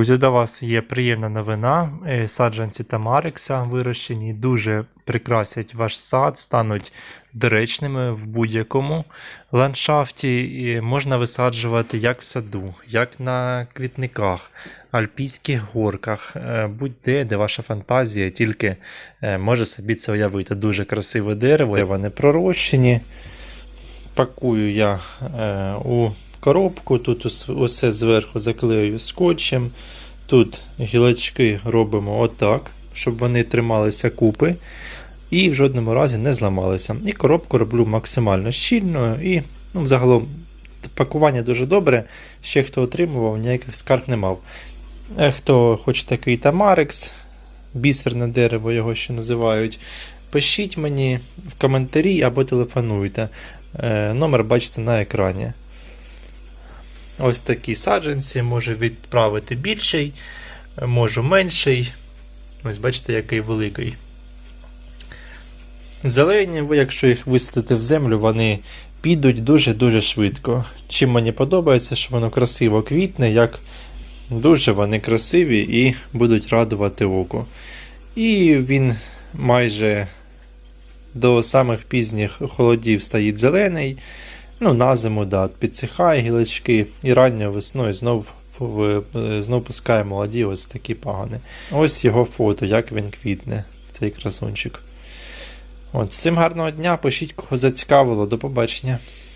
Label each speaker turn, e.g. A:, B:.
A: Друзі, до вас є приємна новина. Е, Саджанці Тамарикса вирощені дуже прикрасять ваш сад, стануть доречними в будь-якому ландшафті. І можна висаджувати як в саду, як на квітниках, альпійських горках, е, будь-де, де ваша фантазія тільки е, може собі це уявити. Дуже красиве дерево, вони пророщені. Пакую я у коробку, тут усе зверху заклею скотчем. Тут гілочки робимо отак, щоб вони трималися купи і в жодному разі не зламалися. І коробку роблю максимально щільною і ну, загалом пакування дуже добре. Ще хто отримував, ніяких скарг не мав. Е, Хто хоче такий тамарекс, бісерне дерево його ще називають. Пишіть мені в коментарі або телефонуйте. Е, Номер бачите на екрані. Ось такі саджанці. Можу відправити більший, можу менший. Ось бачите, який великий. Зелені, якщо їх висадити в землю, вони підуть дуже-дуже швидко. Чим мені подобається, що воно красиво квітне, як дуже вони красиві і будуть радувати око. І він майже до самих пізніх холодів стоїть зелений. Ну, на зиму, да, підсихає гілочки, і ранньою весною знов, е, знов пускає молоді ось такі пагани. Ось його фото, як він квітне, цей красунчик. От, всім гарного дня, пишіть, кого зацікавило, до побачення.